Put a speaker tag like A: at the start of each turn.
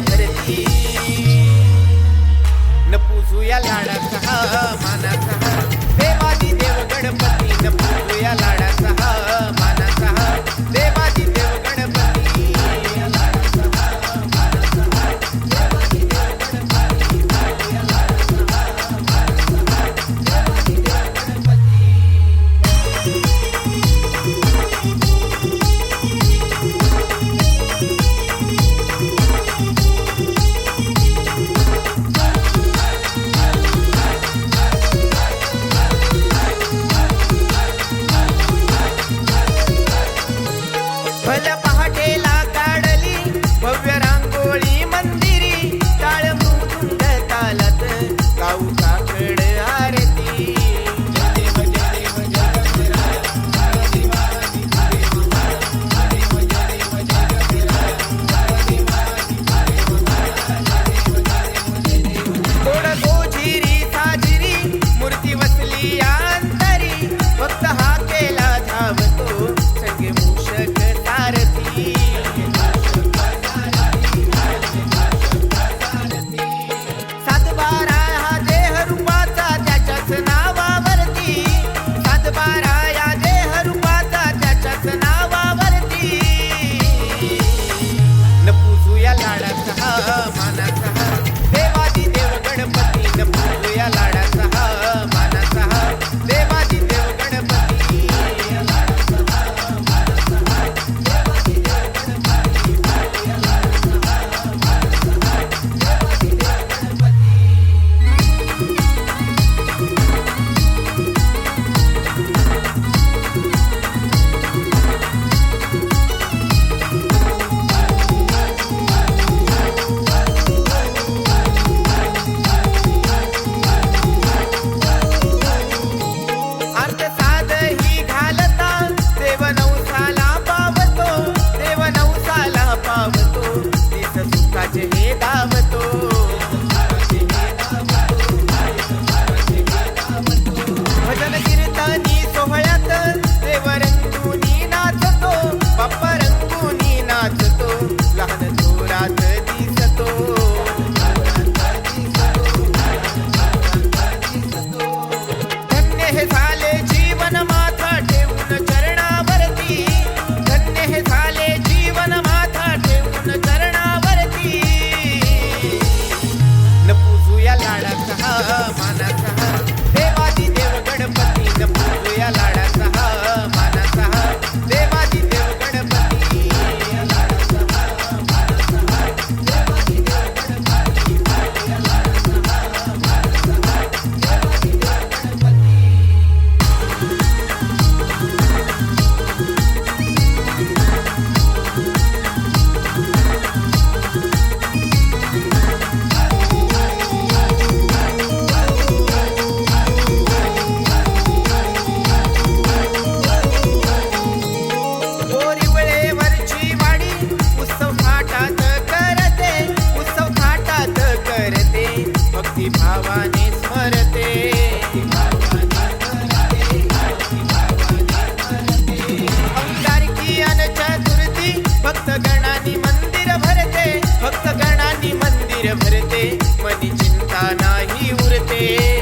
A: भरती. न पूजूया लाडाचा मानाचा. अब तो मनी चिंता नाही उरते.